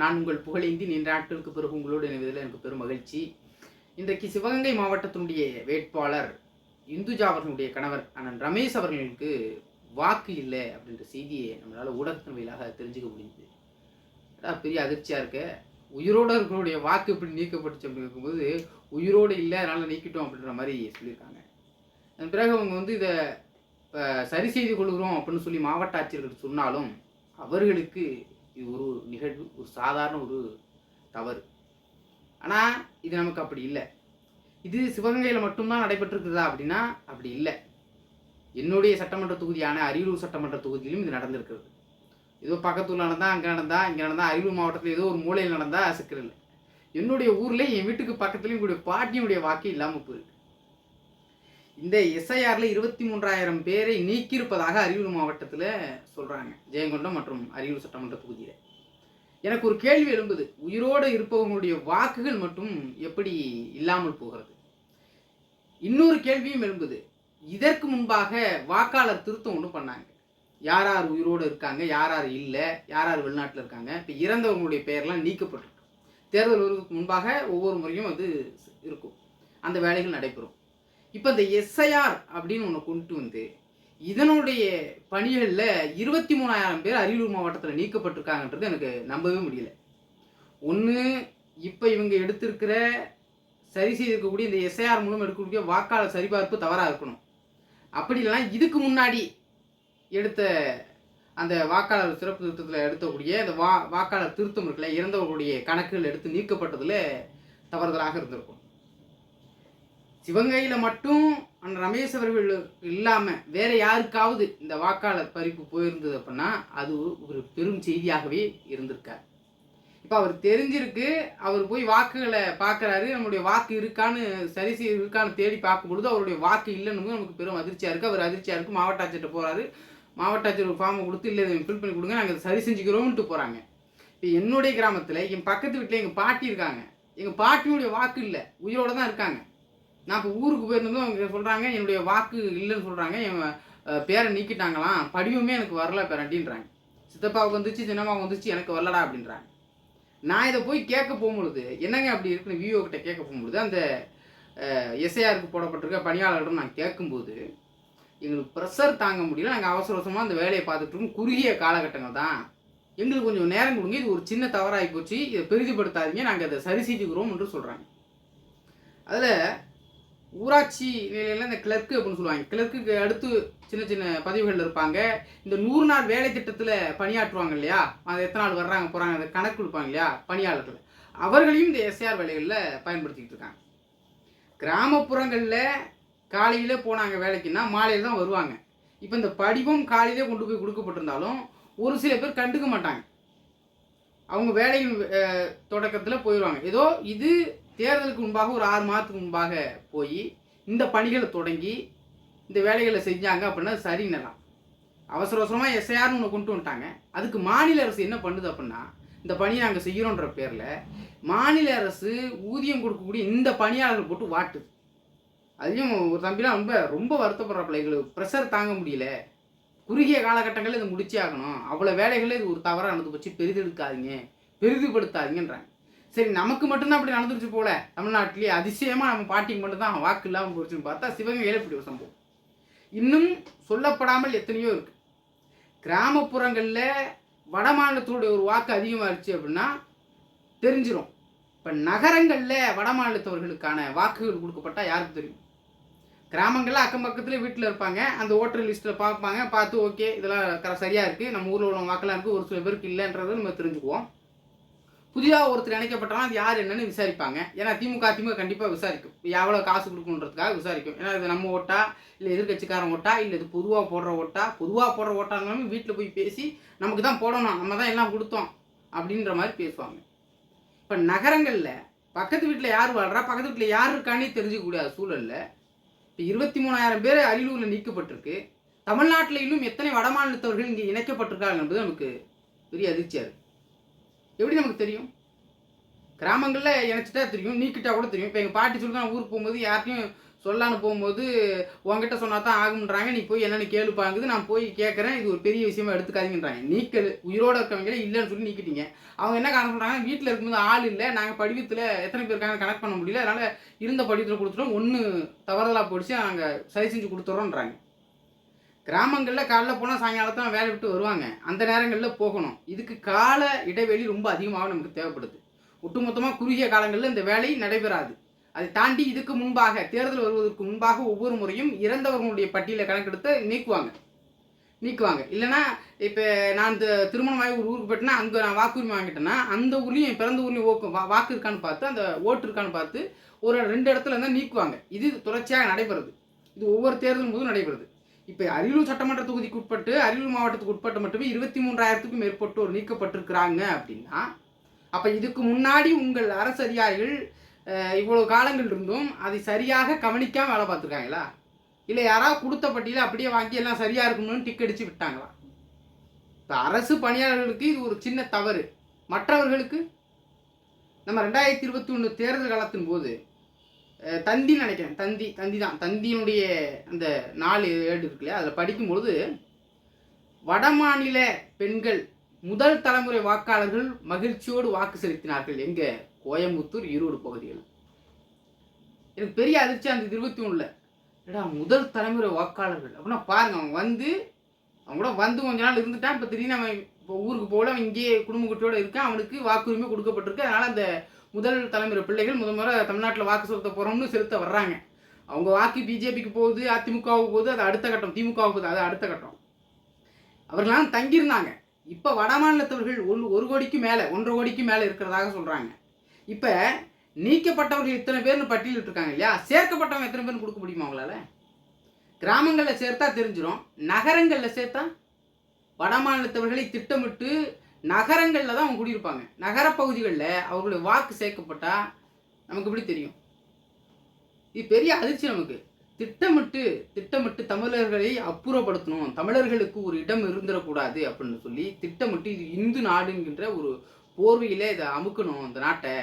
நான் உங்கள் புகழேந்தி நீண்ட நாட்களுக்கு பிறகு உங்களோடு இணைவதில் எனக்கு பெரும் மகிழ்ச்சி. இன்றைக்கு சிவகங்கை மாவட்டத்தினுடைய வேட்பாளர் இந்துஜா அவர்களுடைய கணவர் அண்ணன் ரமேஷ் அவர்களுக்கு வாக்கு இல்லை அப்படின்ற செய்தியை நம்மளால் ஊடகத்தின் வழியாக தெரிஞ்சுக்க முடியுது. அதான் பெரிய அதிர்ச்சியாக இருக்க. உயிரோடு இருக்கிறவருடைய வாக்கு இப்படி நீக்கப்பட்டுச்சு அப்படின்னு இருக்கும்போது உயிரோடு இல்லை அதனால் நீக்கிட்டோம் அப்படின்ற மாதிரி சொல்லியிருக்காங்க. அதன் பிறகு அவங்க வந்து இதை இப்போ சரி செய்து கொள்கிறோம் அப்படின்னு சொல்லி மாவட்ட ஆட்சியர்கள் சொன்னாலும் அவர்களுக்கு இது ஒரு நிகழ்வு ஒரு சாதாரண ஒரு தவறு. ஆனால் இது நமக்கு அப்படி இல்லை. இது சிவகங்கையில் மட்டும்தான் நடைபெற்றிருக்குதா அப்படின்னா அப்படி இல்லை. என்னுடைய சட்டமன்ற தொகுதியான அரியலூர் சட்டமன்ற தொகுதியிலும் இது நடந்திருக்கிறது. ஏதோ பக்கத்தில் நடந்தால் அங்கே நடந்தால் இங்கே நடந்தால் அரியலூர் மாவட்டத்தில் ஏதோ ஒரு மூலையில் நடந்தால் சிக்கல் இல்லை. என்னுடைய ஊரில் என் வீட்டுக்கு பக்கத்துலேயும் கூட பாட்டியுடைய வாக்கு இல்லாமல் போயிருக்கு. இந்த எஸ்ஐஆரில் இருபத்தி மூன்றாயிரம் பேரை நீக்கியிருப்பதாக அரியலூர் மாவட்டத்தில் சொல்கிறாங்க ஜெயங்கொண்டம் மற்றும் அரியலூர் சட்டமன்ற தொகுதியில். எனக்கு ஒரு கேள்வி எழும்புது. உயிரோடு இருப்பவங்களுடைய வாக்குகள் மட்டும் எப்படி இல்லாமல் போகிறது? இன்னொரு கேள்வியும் எழும்புது. இதற்கு முன்பாக வாக்காளர் திருத்தம் ஒன்று பண்ணாங்க. யார் யார் உயிரோடு இருக்காங்க யார் யார் இல்லை யார் யார் வெளிநாட்டில் இருக்காங்க இப்போ இறந்தவங்களுடைய பெயர்லாம் நீக்கப்பட்டிருக்கு தேர்தல் முன்பாக ஒவ்வொரு முறையும் அது இருக்கும். அந்த வேலைகள் நடைபெறும். இப்போ இந்த எஸ்ஐஆர் அப்படின்னு ஒன்று கொண்டு வந்து இதனுடைய பணிகளில் இருபத்தி மூணாயிரம் பேர் அரியலூர் மாவட்டத்தில் நீக்கப்பட்டிருக்காங்கன்றது எனக்கு நம்பவே முடியல. ஒன்று இப்போ இவங்க எடுத்திருக்கிற சரி செய்திருக்கக்கூடிய இந்த எஸ்ஐஆர் மூலம் எடுக்கக்கூடிய வாக்காளர் சரிபார்ப்பு தவறாக இருக்கணும். அப்படி இல்லைன்னா இதுக்கு முன்னாடி எடுத்த அந்த வாக்காளர் சிறப்பு திருத்தத்தில் எடுத்தக்கூடிய அந்த வா வாக்காளர் திருத்தம் இருக்குல்ல இறந்தவர்களுடைய கணக்குகள் எடுத்து நீக்கப்பட்டதில் தவறுதலாக இருந்திருக்கும். சிவகையில் மட்டும் அந்த ரமேஷ் அவர்கள் இல்லாமல் வேற யாருக்காவது இந்த வாக்காளர் பறிப்பு போயிருந்தது அப்படின்னா அது ஒரு பெரும் செய்தியாகவே இருந்திருக்கார் இப்போ அவர் தெரிஞ்சிருக்கு அவர் போய் வாக்குகளை பார்க்குறாரு நம்மளுடைய வாக்கு இருக்கான்னு சரி செய்ய இருக்கான்னு தேடி பார்க்கும்பொழுது அவருடைய வாக்கு இல்லைன்னு நமக்கு பெரும் அதிர்ச்சியாக இருக்குது அவர் அதிர்ச்சியாக இருக்குது மாவட்ட ஆட்சியர்கிட்ட போகிறாரு மாவட்ட ஆட்சியர் ஒரு ஃபார்மை கொடுத்து இல்லை ஃபில் பண்ணி கொடுங்க நாங்கள் சரி செஞ்சுக்கிறோம்ட்டு போகிறாங்க இப்போ என்னுடைய கிராமத்தில் என் பக்கத்து வீட்டில் எங்கள் பாட்டி இருக்காங்க. எங்கள் பாட்டியுடைய வாக்கு இல்லை. உயிரோடு தான் இருக்காங்க. நான் இப்போ ஊருக்கு போயிருந்ததும் அவங்க சொல்கிறாங்க என்னுடைய வாக்கு இல்லைன்னு சொல்கிறாங்க என் பேரை நீக்கிட்டாங்களாம் படிவமே எனக்கு வரல பேரண்டின்றாங்க சித்தப்பாவுக்கு வந்துச்சு சின்னம்மாவுக்கு வந்துச்சு எனக்கு வரலடா அப்படின்றாங்க. நான் இதை போய் கேட்க போகும்பொழுது என்னங்க அப்படி இருக்குன்னு விஓ கிட்ட கேட்க போகும்பொழுது அந்த எஸ்ஐஆருக்கு போடப்பட்டிருக்க பணியாளர்களிடம் நான் கேட்கும்போது எங்களுக்கு ப்ரெஷர் தாங்க முடியல நாங்கள் அவசர அவசரமாக அந்த வேலையை பார்த்துட்டு இருக்கோம் குறுகிய காலகட்டங்கள் தான். எங்களுக்கு கொஞ்சம் நேரம் கொடுங்க இது ஒரு சின்ன தவறாகி போச்சு இதை பெரிதுபடுத்தாதீங்க நாங்கள் அதை சரி செய்துக்கிறோம் என்று சொல்கிறாங்க அதில் ஊராட்சி நிலையில் இந்த கிளர்க்கு அப்படின்னு சொல்லுவாங்க. கிளர்க்குக்கு அடுத்து சின்ன சின்ன பதவிகள் இருப்பாங்க. இந்த நூறு நாள் வேலை திட்டத்தில் பணியாற்றுவாங்க இல்லையா? அது எத்தனை நாள் வர்றாங்க போகிறாங்க அதை கணக்கு கொடுப்பாங்க இல்லையா? பணியாளர்கள். அவர்களையும் இந்த எஸ்ஆர் வேலைகளில் பயன்படுத்திக்கிட்டு இருக்காங்க. கிராமப்புறங்களில் காலையில் போனாங்க வேலைக்குன்னா மாலையில் தான் வருவாங்க. இப்போ இந்த படிவம் காலையிலே கொண்டு போய் கொடுக்கப்பட்டிருந்தாலும் ஒரு சில பேர் கண்டுக்க மாட்டாங்க. அவங்க வேலையின் தொடக்கத்தில் போயிடுவாங்க ஏதோ இது தேர்தலுக்கு முன்பாக ஒரு ஆறு மாதத்துக்கு முன்பாக போய் இந்த பணிகளை தொடங்கி இந்த வேலைகளை செஞ்சாங்க அப்படின்னா அது சரின்னலாம் அவசர அவசரமாக எஸ்ஐஆர்னு ஒன்று கொண்டு வந்துட்டாங்க. அதுக்கு மாநில அரசு என்ன பண்ணுது அப்படின்னா இந்த பணியை நாங்கள் செய்கிறோன்ற பேரில் மாநில அரசு ஊதியம் கொடுக்கக்கூடிய இந்த பணியாளர்கள் போட்டு வாட்டுது. அதையும் ஒரு தம்பிலாம் ரொம்ப ரொம்ப வருத்தப்படுறாப்புல எங்களுக்கு ப்ரெஷர் தாங்க முடியல. குறுகிய காலகட்டங்களில் இதை முடிச்சே ஆகணும். அவ்வளோ வேலைகளே இது ஒரு தவறாக நடந்து போச்சு. பெரிதெடுக்காதீங்க. பெரிதுபடுத்தாதீங்கன்றாங்க. சரி நமக்கு மட்டும்தான் அப்படி நடந்துருச்சு போல. தமிழ்நாட்டிலேயே அதிசயமாக நம்ம பாட்டிக்கு மட்டும்தான் வாக்கு இல்லாமல் போச்சுன்னு பார்த்தா சிவகங்கையில் இப்படி ஒரு சம்பவம் இன்னும் சொல்லப்படாமல் எத்தனையோ இருக்கு. கிராமப்புறங்களில் வட மாநிலத்தோடைய ஒரு வாக்கு அதிகமாகிடுச்சு அப்படின்னா தெரிஞ்சிடும் இப்போ நகரங்களில் வட மாநிலத்தவர்களுக்கான வாக்குகள் கொடுக்கப்பட்டா யாருக்கு தெரியும்? கிராமங்களில் அக்கம் பக்கத்தில் வீட்டில் இருப்பாங்க. அந்த ஓட்டர் லிஸ்ட்டில் பார்ப்பாங்க. பார்த்து ஓகே இதெல்லாம் கர சரியாக இருக்குது நம்ம ஊரில் உள்ள வாக்கெல்லாம் இருக்குது ஒரு சில பேருக்கு இல்லைன்றதை நம்ம தெரிஞ்சுக்குவோம். புதிதாக ஒருத்தர் இணைக்கப்பட்டாலும் அது யார் என்னன்னு விசாரிப்பாங்க. ஏன்னா திமுக திமுக கண்டிப்பாக விசாரிக்கும். எவ்வளோ காசு கொடுக்கணுன்றதுக்காக விசாரிக்கும். ஏன்னா இது நம்ம ஓட்டா இல்லை எதிர்கட்சிக்காரன் ஓட்டா இல்லை இது பொதுவாக போடுற ஓட்டா பொதுவாக போடுற ஓட்டாங்களும் வீட்டில் போய் பேசி நமக்கு தான் போடணும் நம்ம தான் எல்லாம் கொடுத்தோம் அப்படின்ற மாதிரி பேசுவாங்க. இப்போ நகரங்களில் பக்கத்து வீட்டில் யார் வாழ்றா பக்கத்து வீட்டில் யார் இருக்கானே தெரிஞ்சுக்கக்கூடிய சூழலில் இப்போ இருபத்தி மூணாயிரம் பேர் அரியலூரில் நீக்கப்பட்டிருக்கு. தமிழ்நாட்டில் இன்னும் எத்தனை வடமாநிலத்தவர்கள் இங்கே இணைக்கப்பட்டிருக்காங்க என்பது நமக்கு பெரிய அதிர்ச்சியாக இருக்குது எப்படி நமக்கு தெரியும்? கிராமங்களில் இணைச்சிட்டா தெரியும் நீக்கிட்டா கூட தெரியும். இப்போ எங்கள் பாட்டி சொல்லுங்க ஊருக்கு போகும்போது யார்ட்டையும் சொல்லான்னு போகும்போது உங்ககிட்ட சொன்னா தான் ஆகும்ன்றாங்க. நீ போய் என்னென்னு கேளுப்பாங்குது. நான் போய் கேட்குறேன் இது ஒரு பெரிய விஷயமா எடுத்துக்காதீங்கன்றாங்க. நீக்கல் உயிரோட இருக்கவங்களே இல்லைன்னு சொல்லி நீக்கிட்டீங்க. அவங்க என்ன காரணம் சொல்கிறாங்க வீட்டில் இருக்கும்போது ஆள் இல்லை. நாங்கள் படிவத்தில் எத்தனை பேர் இருக்காங்க கனெக்ட் பண்ண முடியல. அதனால் இருந்த படிவத்தில் கொடுத்துட்டோம். ஒன்று தவறுதலாக போயிடுச்சு. நாங்கள் சரி செஞ்சு கொடுத்துட்றோன்றாங்க கிராமங்களில் காலைல போனால் சாயங்காலத்தான் வேலை விட்டு வருவாங்க. அந்த நேரங்களில் போகணும். இதுக்கு கால இடைவெளி ரொம்ப அதிகமாக நமக்கு தேவைப்படுது. ஒட்டுமொத்தமாக குறுகிய காலங்களில் இந்த வேலை நடைபெறாது. அதை தாண்டி இதுக்கு முன்பாக தேர்தல் வருவதற்கு முன்பாக ஒவ்வொரு முறையும் இறந்தவர்களுடைய பட்டியலை கணக்கெடுத்து நீக்குவாங்க. நீக்குவாங்க. இல்லைன்னா இப்போ நான் இந்த திருமணமாகி ஒரு ஊருக்கு போயிட்டேன்னா அங்கே நான் வாக்குரிமை வாங்கிட்டேன்னா அந்த ஊர்லேயும் என் பிறந்த ஊர்லேயும் ஓக்கு வா- வாக்கு இருக்கான்னு பார்த்து அந்த ஓட்டு இருக்கான்னு பார்த்து ஒரு ரெண்டு இடத்துல இருந்தால் நீக்குவாங்க. இது தொடர்ச்சியாக நடைபெறுது. இது ஒவ்வொரு தேர்தலும் போதும் நடைபெறுது. இப்போ அரியலூர் சட்டமன்ற தொகுதிக்கு உட்பட்டு அரியலூர் மாவட்டத்துக்கு உட்பட்டு மட்டுமே இருபத்தி மூன்றாயிரத்துக்கும் மேற்பட்டோர் நீக்கப்பட்டிருக்கிறாங்க அப்படின்னா அப்போ இதுக்கு முன்னாடி உங்கள் அரசு அதிகாரிகள் இவ்வளோ காலங்கள் இருந்தும் அதை சரியாக கவனிக்காம வேலை பார்த்துருக்காங்களா? இல்லை யாராவது கொடுத்த பட்டியலை அப்படியே வாங்கி எல்லாம் சரியாக இருக்கணும்னு டிக் அடித்து விட்டாங்களா? இப்போ அரசு பணியாளர்களுக்கு இது ஒரு சின்ன தவறு. மற்றவர்களுக்கு? நம்ம ரெண்டாயிரத்தி இருபத்தி ஒன்று தேர்தல் காலத்தின் போது தந்தி தந்தின்னு நினைக்கிறேன். தந்தி தந்தி தான் தந்தியினுடைய அந்த நாலு ஏடு இருக்கு இல்லையா? அதில் படிக்கும்பொழுது வடமாநில பெண்கள் முதல் தலைமுறை வாக்காளர்கள் மகிழ்ச்சியோடு வாக்கு செலுத்தினார்கள் எங்கே கோயம்புத்தூர் ஈரோடு பகுதிகள் எனக்கு பெரிய அதிர்ச்சி அந்த இருபத்தி ஒன்றில் ஏடா முதல் தலைமுறை வாக்காளர்கள்? அப்படின்னா பாருங்க அவன் வந்து அவன் கூட வந்து கொஞ்ச நாள் இருந்துட்டான். இப்போ திடீர்னு அவன் இப்போ ஊருக்கு போகல அவன் இங்கேயே குடும்ப குட்டியோடு இருக்கான். அவனுக்கு வாக்குரிமை கொடுக்கப்பட்டிருக்கு. அதனால் அந்த முதல் தலைமுறை பிள்ளைகள் முதல் முறை தமிழ்நாட்டில் வாக்கு செலுத்த போகிறோம்னு செலுத்த வர்றாங்க. அவங்க வாக்கு பிஜேபிக்கு போகுது அதிமுகவுக்கு போகுது அது அடுத்த கட்டம் திமுகவுக்கு போகுது அது அடுத்த கட்டம். அவர்களாம் தங்கியிருந்தாங்க. இப்போ வட மாநிலத்தவர்கள் ஒரு ஒரு கோடிக்கு மேலே ஒன்றரை கோடிக்கு மேலே இருக்கிறதாக சொல்கிறாங்க இப்போ நீக்கப்பட்டவர்கள் இத்தனை பேர்னு பட்டியலிட்டிருக்காங்க இல்லையா? சேர்க்கப்பட்டவங்க எத்தனை பேர்னு கொடுக்க முடியுமா அவங்களால? கிராமங்களில் சேர்த்தா தெரிஞ்சிடும் நகரங்களில் சேர்த்தா வட மாநிலத்தவர்களை திட்டமிட்டு நகரங்களில் தான் அவங்க குடியிருப்பாங்க. நகரப்பகுதிகளில் அவர்களுடைய வாக்கு சேர்க்கப்பட்டால் நமக்கு எப்படி தெரியும்? இது பெரிய அதிர்ச்சி நமக்கு. திட்டமிட்டு திட்டமிட்டு தமிழர்களை அப்புறப்படுத்தணும். தமிழர்களுக்கு ஒரு இடம் இருந்துடக்கூடாது அப்படின்னு சொல்லி திட்டமிட்டு இது இந்து நாடுங்கிற ஒரு போர்வையில் இதை அமுக்கணும் இந்த நாட்டை.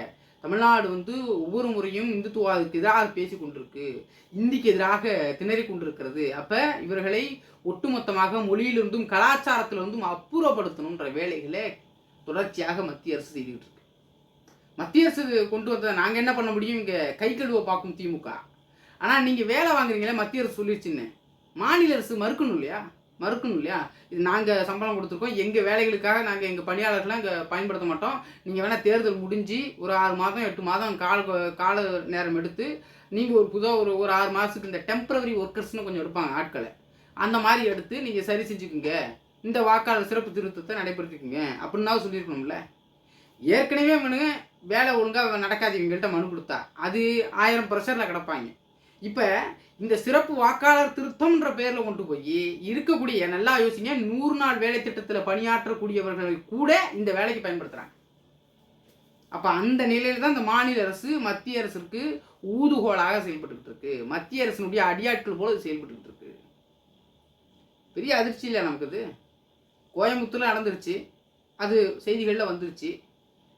தமிழ்நாடு வந்து ஒவ்வொரு முறையும் இந்துத்துவாதுக்கு எதிராக பேசி கொண்டிருக்கு இந்திக்கு எதிராக திணறி கொண்டிருக்கிறது அப்போ இவர்களை ஒட்டுமொத்தமாக மொழியிலிருந்தும் கலாச்சாரத்திலிருந்தும் அப்புறப்படுத்தணுன்ற வேலைகளை தொடர்ச்சியாக மத்திய அரசு செய்துகிட்டு இருக்கு மத்திய அரசு கொண்டு வந்ததை நாங்கள் என்ன பண்ண முடியும்? இங்கே கை கழுவ பார்க்கும் திமுக. ஆனால் நீங்கள் வேலை வாங்குறீங்களே மத்திய அரசு சொல்லிடுச்சுன்னு மாநில அரசு மறுக்கணும் இல்லையா? மறுக்கணும் இல்லையா? இது நாங்கள் சம்பளம் கொடுத்துருக்கோம். எங்கள் வேலைகளுக்காக நாங்கள் எங்கள் பணியாளர்கள்லாம் இங்கே பயன்படுத்த மாட்டோம். நீங்கள் வேணால் தேர்தல் முடிஞ்சு ஒரு ஆறு மாதம் எட்டு மாதம் கால கால நேரம் எடுத்து நீங்கள் ஒரு புதோ ஒரு ஒரு ஆறு மாதத்துக்கு இந்த டெம்பரவரி ஒர்க்கர்ஸ்னு கொஞ்சம் எடுப்பாங்க ஆட்களை. அந்த மாதிரி எடுத்து நீங்கள் சரி செஞ்சுக்குங்க. இந்த வாக்காளர் சிறப்பு திருத்தத்தை நடைபெறுத்திக்குங்க. அப்படின்னாவும் சொல்லியிருக்கணும்ல. ஏற்கனவே இவனுங்க வேலை ஒழுங்காக நடக்காது இவங்கள்ட்ட மனு கொடுத்தா. அது ஆயிரம் ப்ரெஷரில் கிடப்பாங்க. இப்போ இந்த சிறப்பு வாக்காளர் திருத்தம்ன்ற பேரில் கொண்டு போய் இருக்கக்கூடிய நல்லா யோசிங்க நூறு நாள் வேலை திட்டத்தில் பணியாற்றக்கூடியவர்களை கூட இந்த வேலைக்கு பயன்படுத்துகிறாங்க அப்போ அந்த நிலையில் தான் இந்த மாநில அரசு மத்திய அரசுக்கு ஊதுகோலாக செயல்பட்டுக்கிட்டு இருக்கு. மத்திய அரசினுடைய அடியாட்கள் போல செயல்பட்டுக்கிட்டு இருக்கு. பெரிய அதிர்ச்சி இல்லை நமக்கு இது. கோயம்புத்தூர்ல நடந்துருச்சு. அது செய்திகளில் வந்துருச்சு.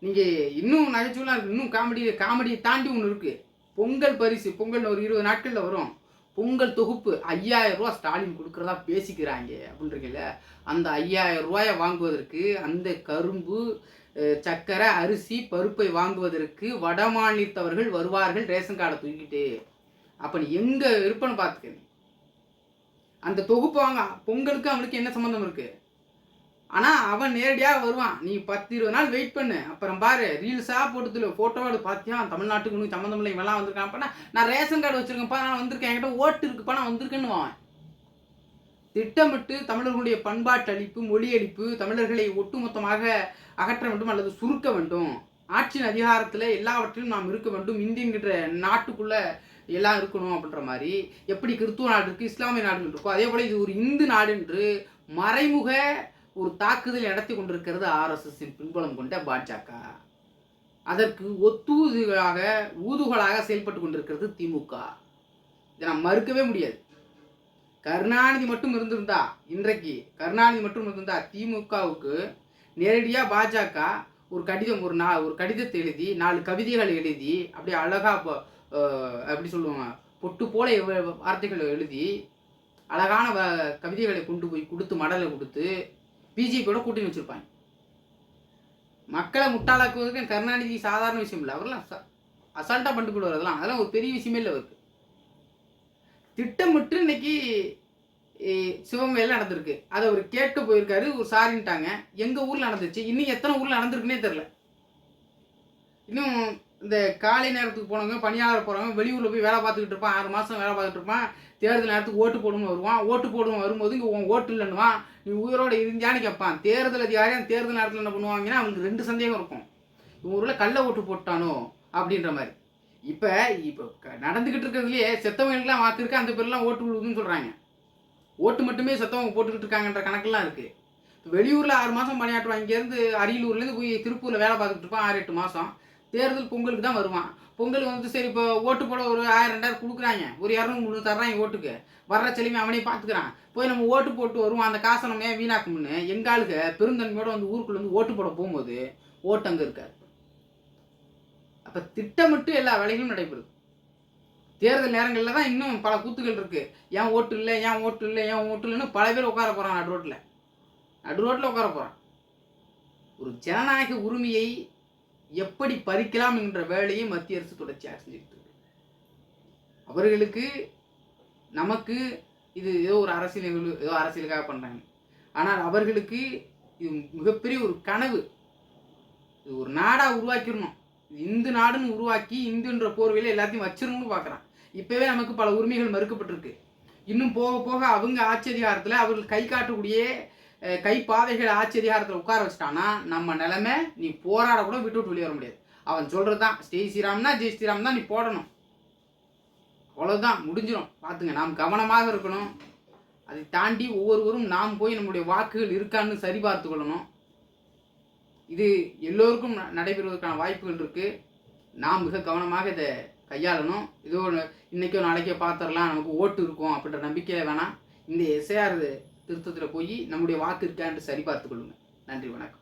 நீங்கள் இன்னும் நகைச்சுவெலாம் இன்னும் காமெடி காமெடியை தாண்டி ஒன்று இருக்குது பொங்கல் பரிசு பொங்கல் ஒரு இருபது நாட்களில் வரும். பொங்கல் தொகுப்பு ஐயாயிரம் ரூபா ஸ்டாலின் கொடுக்குறதா பேசிக்கிறாங்க அப்படின்றீங்கல்ல? அந்த ஐயாயிரம் ரூபாயை வாங்குவதற்கு அந்த கரும்பு சக்கரை அரிசி பருப்பை வாங்குவதற்கு வட மாநிலத்தவர்கள் வருவார்கள் ரேஷன் கார்டை தூக்கிட்டு. அப்போ நீ எங்கே இருப்பேன்னு பார்த்துக்க அந்த தொகுப்பு வாங்க பொங்கலுக்கு அவனுக்கு என்ன சம்மந்தம் இருக்குது ஆனால் அவன் நேரடியாக வருவான். நீ பத்து இருபது நாள் வெயிட் பண்ணு. அப்புறம் பாரு ரீல்ஸாக போட்டுத்துல ஃபோட்டோவோட பார்த்தியா தமிழ்நாட்டுக்கு இன்னும் சம்மந்தம் இல்லை இவெல்லாம் வந்திருக்கான். அப்பனா நான் ரேஷன் கார்டு வச்சிருக்கேன்ப்பா நான் வந்திருக்கேன். என்கிட்ட ஓட்டு இருக்குப்பா நான் வந்திருக்கேன்னு திட்டமிட்டு தமிழர்களுடைய பண்பாட்டு அழிப்பு மொழி அழிப்பு தமிழர்களை ஒட்டுமொத்தமாக அகற்ற வேண்டும் அல்லது சுருக்க வேண்டும். ஆட்சியின் அதிகாரத்தில் எல்லாவற்றிலும் நாம் இருக்க வேண்டும். இந்தியங்கிற நாட்டுக்குள்ளே எல்லாம் இருக்கணும் அப்படின்ற மாதிரி. எப்படி கிறித்துவ நாடு இருக்குது இஸ்லாமிய நாடுகள் இருக்கோ அதே போல் இது ஒரு இந்து நாடு என்று மறைமுக ஒரு தாக்குதல் நடத்தி கொண்டிருக்கிறது ஆர்எஸ்எஸ்ஸின் பின்புலம் கொண்ட பாஜக அதற்கு ஒத்தூதுகளாக ஊதுகளாக செயல்பட்டு கொண்டிருக்கிறது திமுக. இதை நாம் மறுக்கவே முடியாது. கருணாநிதி மட்டும் இருந்திருந்தா இன்றைக்கு கருணாநிதி மட்டும் இருந்திருந்தா திமுகவுக்கு நேரடியாக பாஜக ஒரு கடிதம் ஒரு நா ஒரு கடிதத்தை எழுதி நாலு கவிதைகள் எழுதி அப்படியே அழகா இப்போ, சொல்லுவாங்க பொட்டு போல வார்த்தைகளை எழுதி அழகான வ கவிதைகளை கொண்டு போய் கொடுத்து மடலை கொடுத்து பிஜேபியோட கூட்டணி வச்சுருப்பாங்க. மக்களை முட்டாளாக்குவதற்கு கருணாநிதி சாதாரண விஷயம் இல்லை. அவரெல்லாம் அசால்ட்டாக பண்ணிட்டு கூட அதெல்லாம். அதெல்லாம் ஒரு பெரிய விஷயமே இல்லை அவருக்கு. திட்டமிட்டு இன்னைக்கு சிவமையில் நடந்திருக்கு. அதை அவர் கேட்க போயிருக்காரு. ஒரு சாரின்ட்டாங்க. எங்கள் ஊரில் நடந்துச்சு? இன்னும் எத்தனை ஊரில் நடந்திருக்குன்னே தெரில இன்னும் இந்த காலை நேரத்துக்கு போனவங்க பணியாளர் போகிறவங்க வெளியூரில் போய் வேலை பார்த்துக்கிட்டு இருப்பான். ஆறு மாதம் வேலை பார்த்துட்டு இருப்பான். தேர்தல் நேரத்துக்கு ஓட்டு போடணும்னு வருவான். ஓட்டு போடணும் வரும்போது இங்கே உன் ஓட்டு இல்லைன்னுவான். நீ உயிரோட இருந்தியான்னு கேட்பான். தேர்தல் அதிகாரி அந்த தேர்தல் நேரத்தில் என்ன பண்ணுவாங்கன்னா அவங்களுக்கு ரெண்டு சந்தேகம் இருக்கும். இவங்க ஊரில் கள்ள ஓட்டு போட்டானோ அப்படின்ற மாதிரி. இப்போ இப்போ க- நடந்துக்கிட்டு இருக்கிறதுலையே செத்தவங்களுக்குலாம் வாக்கு இருக்கு. அந்த பேர்லாம் ஓட்டு விழுதுன்னு சொல்கிறாங்க ஓட்டு மட்டுமே செத்தவங்க போட்டுக்கிட்டு இருக்காங்கன்ற கணக்கெல்லாம் இருக்குது வெளியூரில் ஆறு மாதம் பணியாற்றுவான். இங்கேருந்து அரியலூர்லேருந்து போய் திருப்பூரில் வேலை பார்த்துட்டு இருப்பான். ஆறு எட்டு மாதம் தேர்தல் பொங்கலுக்கு தான் வருவான். பொங்கலுக்கு வந்து சரி இப்போ ஓட்டு போட ஒரு ஆயிரம் ரெண்டாயிரம் கொடுக்குறாங்க. ஒரு இரநூறு முந்நூறு தர்றாங்க ஓட்டுக்கு. வர்ற செலுமே அவனே பார்த்துக்கிறான். போய் நம்ம ஓட்டு போட்டு வருவோம். அந்த காசை நம்ம ஏன் வீணாக்கும்னு எங்காளுக்கு பெருந்தன்மையோட வந்து ஊருக்குள்ள வந்து ஓட்டு போட போகும்போது ஓட்டு அங்கே இருக்காது அப்போ திட்டமிட்டு எல்லா வேலைகளும் நடைபெறுது. தேர்தல் நேரங்களில் தான் இன்னும் பல கூத்துகள் இருக்கு. ஏன் ஓட்டு இல்லை ஏன் ஓட்டு இல்லை ஏன் ஓட்டு இல்லைன்னு பல பேர் உட்கார போகிறான் நடு ரோட்டில் நடு ரோட்டில் உட்கார போகிறான் ஒரு ஜனநாயக உரிமையை எப்படி பறிக்கலாம் என்ற வேலையை மத்திய அரசு தொடர்ச்சியாக செஞ்சுக்கிட்டு அவர்களுக்கு நமக்கு இது ஏதோ ஒரு அரசியல் ஏதோ அரசியலுக்காக பண்ணுறாங்க ஆனால் அவர்களுக்கு இது மிகப்பெரிய ஒரு கனவு. இது ஒரு நாடாக உருவாக்கிடணும். இந்து நாடுன்னு உருவாக்கி இந்துன்ற போர்வையில் எல்லாத்தையும் வச்சிடணும்னு பார்க்குறான் இப்போவே நமக்கு பல உரிமைகள் மறுக்கப்பட்டிருக்கு. இன்னும் போக போக அவங்க ஆட்சி அதிகாரத்தில் அவர்கள் கை காட்டக்கூடிய அஹ், கை பாதைகள் உட்கார வச்சுட்டான்னா நம்ம நிலைமை நீ போராட கூட விட்டு விட்டு வெளியே வர முடியாது. அவன் சொல்கிறது தான் ஸ்ரீ ஸ்ரீராம்னா ஜெய் ஸ்ரீராம் தான் நீ போடணும். அவ்வளோதான் முடிஞ்சிடும் பார்த்துங்க நாம் கவனமாக இருக்கணும். அதை தாண்டி ஒவ்வொருவரும் நாம் போய் நம்முடைய வாக்குகள் இருக்கான்னு சரி பார்த்து கொள்ளணும். இது எல்லோருக்கும் நடைபெறுவதற்கான வாய்ப்புகள் இருக்குது நாம் மிக கவனமாக இதை கையாளணும். இதோ ஒரு இன்னைக்கோ நாளைக்கோ பார்த்துடலாம். நமக்கு ஓட்டு இருக்கும் அப்படின்ற நம்பிக்கையில வேணாம். இந்த எஸ்ஐஆர் திருத்தத்தில் போய் நம்முடைய வாக்கு இருக்கான்னு சரி பார்த்து நன்றி வணக்கம்.